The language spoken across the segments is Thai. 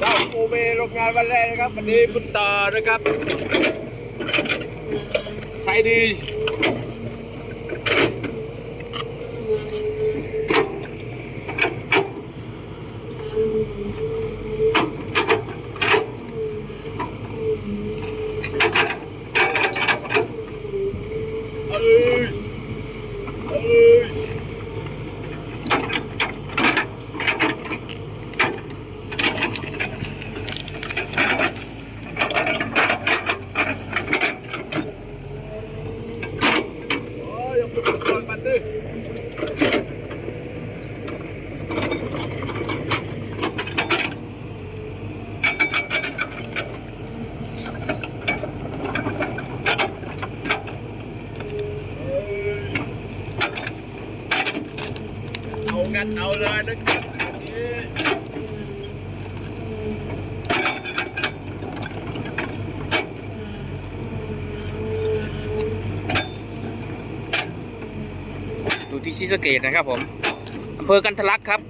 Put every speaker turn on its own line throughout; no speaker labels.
เราโอเมโรงงานวันแรกนะครับ วันนี้คุณต่อนะครับ ใช้ดี เอ้ยเอ้ย โอ้ยยัง เป็นคนมันดิ เอากันเอาเลยนะครับอันนี้
อยู่ที่ชิสเกตนะครับผมอำเภอกันทะลักครับ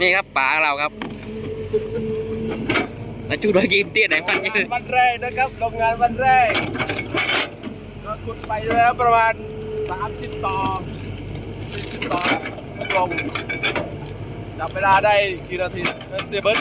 นี่ครับป๋าเราครับแล้วจูดกิมเตี้ยไหนมัน
โรง
ยื
นวันแรกนะครับโรงงานวันแรกก็ขุดไปแล้วประมาณ30ต่อ40ต่อลงจับเวลาได้กี่นาทีเซเบิร์ต